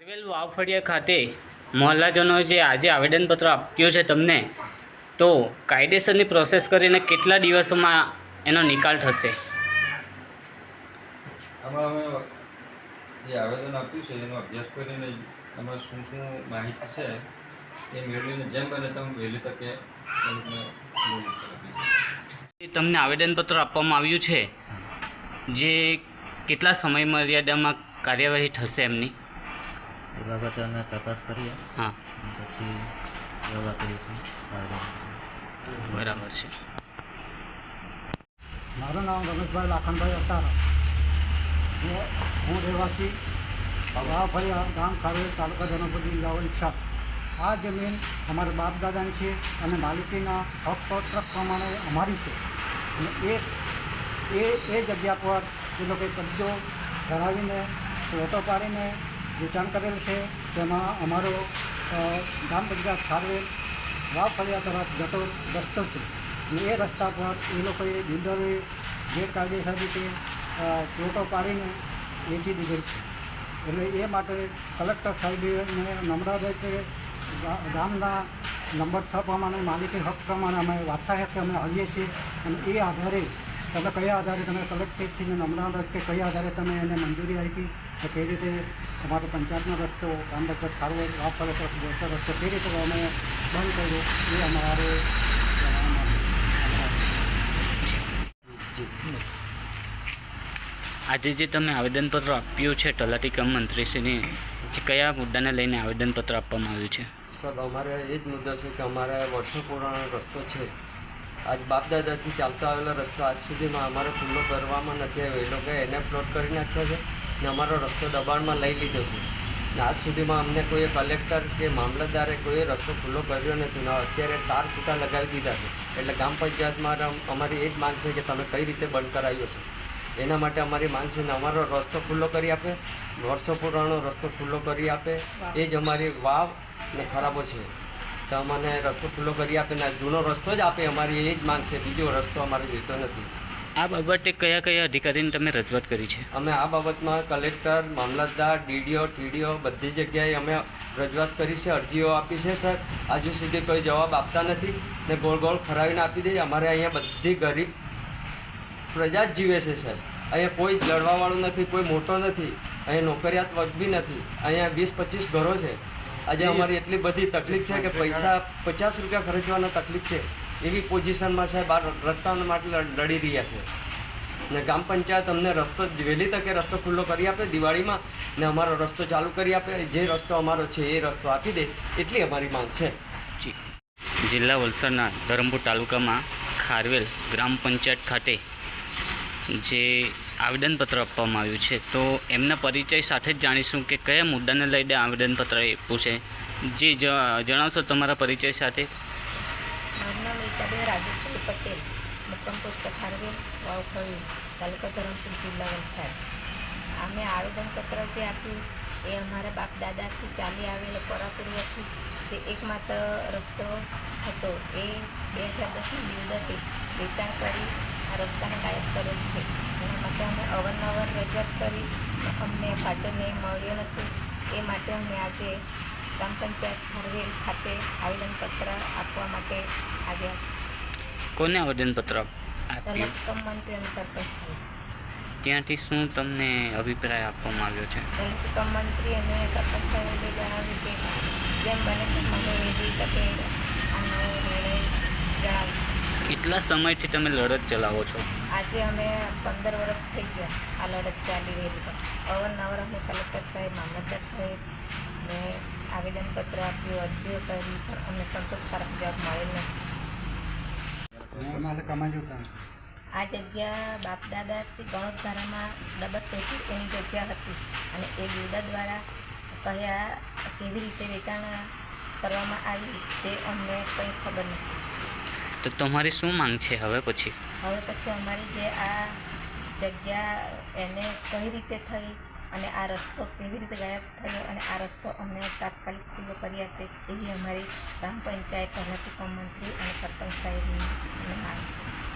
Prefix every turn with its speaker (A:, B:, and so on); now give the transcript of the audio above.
A: કારવેલ વાવફળિયા ખાતે મહોલ્લાજનોએ જે આજે આવેદનપત્ર આપ્યું છે તમને તો કાયદેસરની પ્રોસેસ કરીને કેટલા દિવસોમાં એનો નિકાલ થશે?
B: આમાં અમે જે આવેદન આપ્યું છે એનો અભ્યાસ કરીને આમાં શું શું માહિતી છે એ મેળવીને જેમ બને તેમ વહેલી તકે
A: તમને આવેદનપત્ર આપવામાં આવ્યું છે જે કેટલા સમય મર્યાદામાં કાર્યવાહી થશે એમની?
C: એ બાબતે અમે તપાસ કરીએ.
A: હા.
C: પછી વ્યવહાર કરીશું.
A: બરાબર છે.
D: મારું નામ રમેશભાઈ લાખનભાઈ અતારા હું હું રહેવાસી વાવભાઈ ગામ ખારેલ તાલુકા ધનપુર જિલ્લા ઈચ્છા. આ જમીન અમારા બાપ દાદાની છે અને માલિકીના હક પત્ર પ્રમાણે અમારી છે. અને એ એ એ જગ્યા પર એ લોકોએ કબજો ધરાવીને ફોટો પાડીને વેચાણ કરેલ છે. તેમાં અમારો ગામ પંચાયત ખારવેલ વાવ ફળિયા તરફ જતો રસ્તો છે. અને એ રસ્તા પર એ લોકોએ બિલ્ડરોએ ગેરકાયદેસર રીતે પ્લોટો પાડીને વેચી દીધેલ છે. એટલે એ માટે કલેક્ટર સાહેબે નમ્ર છે. ગામના નંબર છ પ્રમાણે, માલિકી હક પ્રમાણે અમે વારસા હક અમે આવીએ છીએ. અને એ આધારે, તમે કયા આધારે તમે કલેક્ટરશ્રીને નમ્ર કે કયા આધારે તમે એને મંજૂરી આપી કે કઈ રીતે અમારો પંચાયતનો રસ્તો ગ્રામ પંચાયત ખારો વાપ પડે તો રસ્તો તે રીતે અમે બંધ કર્યો એ અમારે
A: આજે જે તમે આવેદનપત્ર આપ્યું છે તલાટી કમ મંત્રીશ્રીને એ કયા મુદ્દાને લઈને આવેદનપત્ર આપવામાં આવ્યું છે?
E: સર અમારે એ જ મુદ્દો છે કે અમારે વર્ષો પુરાણો રસ્તો છે. આજ બાપદાદાથી ચાલતો આવેલો રસ્તો આજ સુધીમાં અમારે ખુલ્લો કરવામાં નથી આવ્યો. એ લોકોએ એને પ્લોટ કરી નાખ્યો છે. ને અમારો રસ્તો દબાણમાં લઈ લીધો છે. ને આજ સુધીમાં અમને કોઈએ કલેક્ટર કે મામલતદારે કોઈએ રસ્તો ખુલ્લો કર્યો નથી ને અત્યારે તાર તૂટા લગાવી દીધા છે. એટલે ગામ પંચાયતમાં અમારી એ જ માંગ છે કે તમે કઈ રીતે બંધ કરાવ્યો છે. એના માટે અમારી માંગ છે ને અમારો રસ્તો ખુલ્લો કરી આપે, વર્ષો પુરાણો રસ્તો ખુલ્લો કરી આપે, એ જ અમારી વાવ ને ખરાબો છે. તો અમને રસ્તો ખુલ્લો કરી આપે ને જૂનો રસ્તો જ આપે અમારી એ જ માંગ છે, બીજો રસ્તો અમારે જોઈતો નથી.
A: આ બાબતે કયા કયા અધિકારીને તમે રજૂઆત કરી છે?
E: અમે આ બાબતમાં કલેક્ટર, મામલતદાર, ડીડીઓ, ટીડીઓ બધી જગ્યાએ અમે રજૂઆત કરી છે, અરજીઓ આપી છે, સર. હજુ સુધી કોઈ જવાબ આપતા નથી. ને ગોળ ગોળ ફરાવીને આપી દઈએ. અમારે અહીંયા બધી ગરીબ પ્રજા જ જીવે છે, સર. અહીંયા કોઈ લડવાવાળું નથી, કોઈ મોટો નથી. અહીંયા નોકરિયાત વર્ગ બી નથી. અહીંયા વીસ પચીસ ઘરો છે. આજે અમારી એટલી બધી તકલીફ છે કે પૈસા પચાસ રૂપિયા ખર્ચવાના તકલીફ છે. એવી પોઝિશનમાં સાહેબ આ રસ્તાના માટે લડી રહ્યા છે. ને ગ્રામ પંચાયત અમને રસ્તો વહેલી તકે રસ્તો ખુલ્લો કરી આપે, દિવાળીમાં ને અમારો રસ્તો ચાલુ કરી આપે, જે રસ્તો અમારો છે એ રસ્તો આપી દે, એટલી અમારી માંગ છે.
A: જિલ્લા વલસાડના ધરમપુર તાલુકામાં ખારવેલ ગ્રામ પંચાયત ખાતે જે આવેદનપત્ર આપવામાં આવ્યું છે, તો એમના પરિચય સાથે જ જાણીશું કે કયા મુદ્દાને લઈને આવેદનપત્ર આપ્યું છે. જે, જણાવશો તમારા પરિચય સાથે?
F: રીટાબેન રાજેશભાઈ પટેલ મુક્કમ પોસ્ટ ખારવેલ વાવખડી તાલુકા ધરમપુર જિલ્લા વલસાડ અમે આવેદનપત્ર જે આપ્યું એ અમારા બાપ દાદાથી ચાલી આવેલો પરાપૂર્વથી જે એકમાત્ર રસ્તો હતો એ બે હજાર દસની બિલ્ડરથી વેચાણ કરી આ રસ્તાને ગાયબ કરેલ છે એના માટે અમે અવારનવાર રજૂઆત કરી અમને સાચો ન્યાય મળ્યો નથી એ માટે અમે આજે ગ્રામ પંચાયત હરવેલ ખાતે આવેદનપત્ર આપવા માટે આવ્યા છે.
A: કોને આવેદનપત્ર આપ્યું?
F: રમત કમ મંત્રી અને સરપંચ
A: ત્યાંથી શું તમને અભિપ્રાય આપવામાં આવ્યો છે?
F: કમ મંત્રી અને સરપંચ સાહેબે જણાવ્યું કે જેમ બને તેમ મને વહેલી તકે આનો નિર્ણય જણાવીશું.
A: કેટલા સમયથી તમે લડત ચલાવો છો?
F: આજે અમે પંદર વર્ષ થઈ ગયા આ લડત ચાલી રહેલી અવારનવાર અમે કલેક્ટર સાહેબ મામલતદાર સાહેબ ને આવેદનપત્ર આપ્યું અરજીઓ કરી પણ અમને સંતોષકારક જવાબ મળેલ નથી. આ જગ્યા બાપ દાદાથી ગણોદધારામાં ડબલ પેટી એની જગ્યા હતી અને એ બિલ્ડર દ્વારા કયા કેવી રીતે વેચાણ કરવામાં આવી તે અમને કંઈ ખબર નથી.
A: તો તમારી શું માંગ છે હવે પછી?
F: હવે પછી અમારી જે આ જગ્યા એને કઈ રીતે થઈ અને આ રસ્તો કેવી રીતે ગાયબ થયો અને આ રસ્તો અમને તાત્કાલિક ખુલ્લો કરી આપે એવી અમારી ગ્રામ પંચાયત નગરપાલિકા મંત્રી અને સરપંચ સાહેબની માંગ છે.